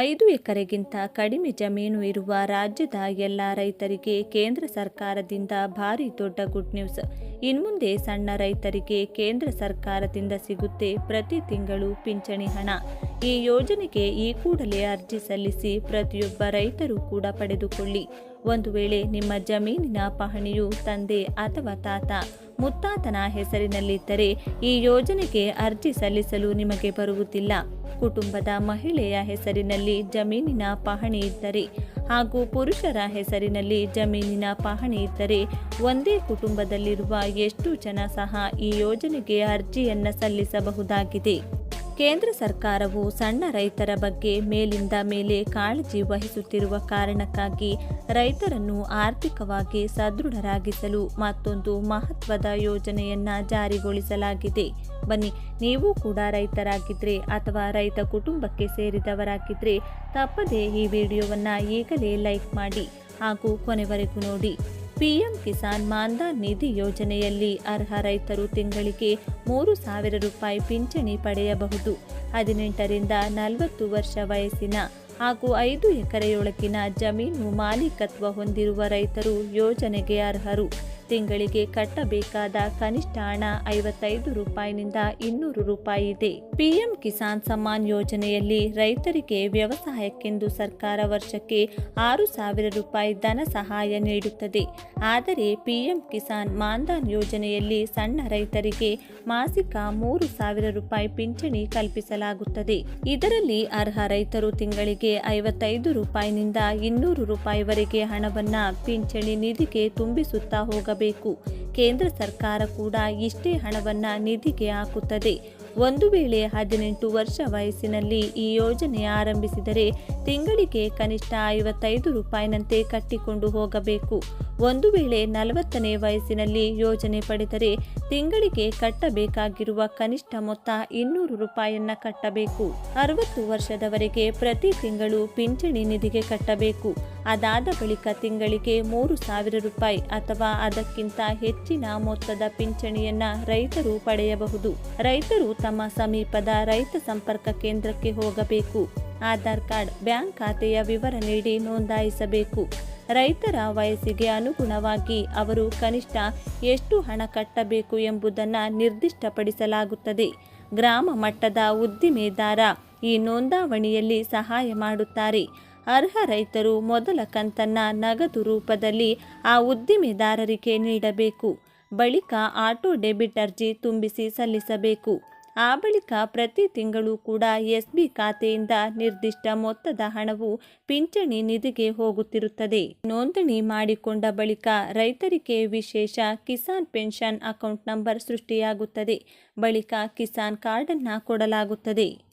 ಐದು ಎಕರೆಗಿಂತ ಕಡಿಮೆ ಜಮೀನು ಇರುವ ರಾಜ್ಯದ ಎಲ್ಲ ರೈತರಿಗೆ ಕೇಂದ್ರ ಸರ್ಕಾರದಿಂದ ಭಾರಿ ದೊಡ್ಡ ಗುಡ್ ನ್ಯೂಸ್ ಇನ್ಮುಂದೆ ಸಣ್ಣ ರೈತರಿಗೆ ಕೇಂದ್ರ ಸರ್ಕಾರದಿಂದ ಸಿಗುತ್ತೆ ಪ್ರತಿ ತಿಂಗಳು ಪಿಂಚಣಿ ಹಣ. ಈ ಯೋಜನೆಗೆ ಈ ಕೂಡಲೇ ಅರ್ಜಿ ಸಲ್ಲಿಸಿ ಪ್ರತಿಯೊಬ್ಬ ರೈತರು ಕೂಡ ಪಡೆದುಕೊಳ್ಳಿ. ಒಂದು ವೇಳೆ ನಿಮ್ಮ ಜಮೀನಿನ ಪಹಣಿಯು ತಂದೆ ಅಥವಾ ತಾತ, ಮುತ್ತಾತನ ಹೆಸರಿನಲ್ಲಿದ್ದರೆ ಈ ಯೋಜನೆಗೆ ಅರ್ಜಿ ಸಲ್ಲಿಸಲು ನಿಮಗೆ ಬರುವುದಿಲ್ಲ. ಕುಟುಂಬದ ಮಹಿಳೆಯ ಹೆಸರಿನಲ್ಲಿ ಜಮೀನಿನ ಪಹಣಿ ಇದ್ದರೆ ಹಾಗೂ ಪುರುಷರ ಹೆಸರಿನಲ್ಲಿ ಜಮೀನಿನ ಪಹಣಿ ಇದ್ದರೆ ಒಂದೇ ಕುಟುಂಬದಲ್ಲಿರುವ ಎಷ್ಟು ಜನ ಸಹ ಈ ಯೋಜನೆಗೆ ಅರ್ಜಿಯನ್ನು ಸಲ್ಲಿಸಬಹುದಾಗಿದೆ. ಕೇಂದ್ರ ಸರ್ಕಾರವು ಸಣ್ಣ ರೈತರ ಬಗ್ಗೆ ಮೇಲಿಂದ ಮೇಲೆ ಕಾಳಜಿ ವಹಿಸುತ್ತಿರುವ ಕಾರಣಕ್ಕಾಗಿ ರೈತರನ್ನು ಆರ್ಥಿಕವಾಗಿ ಸದೃಢರಾಗಿಸಲು ಮತ್ತೊಂದು ಮಹತ್ವದ ಯೋಜನೆಯನ್ನ ಜಾರಿಗೊಳಿಸಲಾಗಿದೆ. ಬನ್ನಿ, ನೀವು ಕೂಡ ರೈತರಾಗಿದ್ರೆ ಅಥವಾ ರೈತ ಕುಟುಂಬಕ್ಕೆ ಸೇರಿದವರಾಗಿದ್ರೆ ತಪ್ಪದೇ ಈ ವಿಡಿಯೋವನ್ನು ಈಗಲೇ ಲೈಕ್ ಮಾಡಿ ಹಾಗೂ ಕೊನೆವರೆಗೂ ನೋಡಿ. ಪಿಎಂ ಕಿಸಾನ್ ಮಾನ್ಧನ್ ನಿಧಿ ಯೋಜನೆಯಲ್ಲಿ ಅರ್ಹ ರೈತರು ತಿಂಗಳಿಗೆ ಮೂರು ಸಾವಿರ ರೂಪಾಯಿ ಪಿಂಚಣಿ ಪಡೆಯಬಹುದು. ಹದಿನೆಂಟರಿಂದ ನಲವತ್ತು ವರ್ಷ ವಯಸ್ಸಿನ ಹಾಗೂ ಐದು ಎಕರೆಯೊಳಗಿನ ಜಮೀನು ಮಾಲೀಕತ್ವ ಹೊಂದಿರುವ ರೈತರು ಯೋಜನೆಗೆ ಅರ್ಹರು. ತಿಂಗಳಿಗೆ ಕಟ್ಟಬೇಕಾದ ಕನಿಷ್ಠ ಹಣ ಐವತ್ತೈದು ರೂಪಾಯಿನಿಂದ ಇನ್ನೂರು ರೂಪಾಯಿ ಇದೆ. ಪಿಎಂ ಕಿಸಾನ್ ಸಮ್ಮಾನ್ ಯೋಜನೆಯಲ್ಲಿ ರೈತರಿಗೆ ವ್ಯವಸಾಯಕ್ಕೆಂದು ಸರ್ಕಾರ ವರ್ಷಕ್ಕೆ ಆರು ಸಾವಿರ ರೂಪಾಯಿ ಧನ ಸಹಾಯ ನೀಡುತ್ತದೆ. ಆದರೆ ಪಿಎಂ ಕಿಸಾನ್ ಮಾನ್ಧನ್ ಯೋಜನೆಯಲ್ಲಿ ಸಣ್ಣ ರೈತರಿಗೆ ಮಾಸಿಕ ಮೂರು ಸಾವಿರ ರೂಪಾಯಿ ಪಿಂಚಣಿ ಕಲ್ಪಿಸಲಾಗುತ್ತದೆ. ಇದರಲ್ಲಿ ಅರ್ಹ ರೈತರು ತಿಂಗಳಿಗೆ ಐವತ್ತೈದು ರೂಪಾಯಿನಿಂದ ಇನ್ನೂರು ರೂಪಾಯಿವರೆಗೆ ಹಣವನ್ನು ಪಿಂಚಣಿ ನಿಧಿಗೆ ತುಂಬಿಸುತ್ತಾ ಹೋಗಬೇಕು. ಕೇಂದ್ರ ಸರ್ಕಾರ ಕೂಡ ಇಷ್ಟೇ ಹಣವನ್ನು ನಿಧಿಗೆ ಹಾಕುತ್ತದೆ. ಒಂದು ವೇಳೆ ಹದಿನೆಂಟು ವರ್ಷ ವಯಸ್ಸಿನಲ್ಲಿ ಈ ಯೋಜನೆ ಆರಂಭಿಸಿದರೆ ತಿಂಗಳಿಗೆ ಕನಿಷ್ಠ ಐವತ್ತೈದು ರೂಪಾಯಿನಂತೆ ಕಟ್ಟಿಕೊಂಡು ಹೋಗಬೇಕು. ಒಂದು ವೇಳೆ ನಲವತ್ತನೇ ವಯಸ್ಸಿನಲ್ಲಿ ಯೋಜನೆ ಪಡೆದರೆ ತಿಂಗಳಿಗೆ ಕಟ್ಟಬೇಕಾಗಿರುವ ಕನಿಷ್ಠ ಮೊತ್ತ ಇನ್ನೂರು ರೂಪಾಯಿಯನ್ನ ಕಟ್ಟಬೇಕು. ಅರವತ್ತು ವರ್ಷದವರೆಗೆ ಪ್ರತಿ ತಿಂಗಳು ಪಿಂಚಣಿ ನಿಧಿಗೆ ಕಟ್ಟಬೇಕು. ಅದಾದ ಬಳಿಕ ತಿಂಗಳಿಗೆ ಮೂರು ಸಾವಿರ ರೂಪಾಯಿ ಅಥವಾ ಅದಕ್ಕಿಂತ ಹೆಚ್ಚಿನ ಮೊತ್ತದ ಪಿಂಚಣಿಯನ್ನ ರೈತರು ಪಡೆಯಬಹುದು. ರೈತರು ತಮ್ಮ ಸಮೀಪದ ರೈತ ಸಂಪರ್ಕ ಕೇಂದ್ರಕ್ಕೆ ಹೋಗಬೇಕು. ಆಧಾರ್ ಕಾರ್ಡ್, ಬ್ಯಾಂಕ್ ಖಾತೆಯ ವಿವರ ನೀಡಿ ನೋಂದಾಯಿಸಬೇಕು. ರೈತರ ವಯಸ್ಸಿಗೆ ಅನುಗುಣವಾಗಿ ಅವರು ಕನಿಷ್ಠ ಎಷ್ಟು ಹಣ ಕಟ್ಟಬೇಕು ಎಂಬುದನ್ನು ನಿರ್ದಿಷ್ಟಪಡಿಸಲಾಗುತ್ತದೆ. ಗ್ರಾಮ ಮಟ್ಟದ ಉದ್ದಿಮೆದಾರ ಈ ನೋಂದಾವಣಿಯಲ್ಲಿ ಸಹಾಯ ಮಾಡುತ್ತಾರೆ. ಅರ್ಹ ರೈತರು ಮೊದಲ ಕಂತನ್ನ ನಗದು ರೂಪದಲ್ಲಿ ಆ ಉದ್ದಿಮೆದಾರರಿಗೆ ನೀಡಬೇಕು. ಬಳಿಕ ಆಟೋ ಡೆಬಿಟ್ ಅರ್ಜಿ ತುಂಬಿಸಿ ಸಲ್ಲಿಸಬೇಕು. ಆ ಬಳಿಕ ಪ್ರತಿ ತಿಂಗಳು ಕೂಡ ಎಸ್ ಬಿ ಖಾತೆಯಿಂದ ನಿರ್ದಿಷ್ಟ ಮೊತ್ತದ ಹಣವು ಪಿಂಚಣಿ ನಿಧಿಗೆ ಹೋಗುತ್ತಿರುತ್ತದೆ. ನೋಂದಣಿ ಮಾಡಿಕೊಂಡ ಬಳಿಕ ರೈತರಿಗೆ ವಿಶೇಷ ಕಿಸಾನ್ ಪೆನ್ಷನ್ ಅಕೌಂಟ್ ನಂಬರ್ ಸೃಷ್ಟಿಯಾಗುತ್ತದೆ. ಬಳಿಕ ಕಿಸಾನ್ ಕಾರ್ಡನ್ನು ಕೊಡಲಾಗುತ್ತದೆ.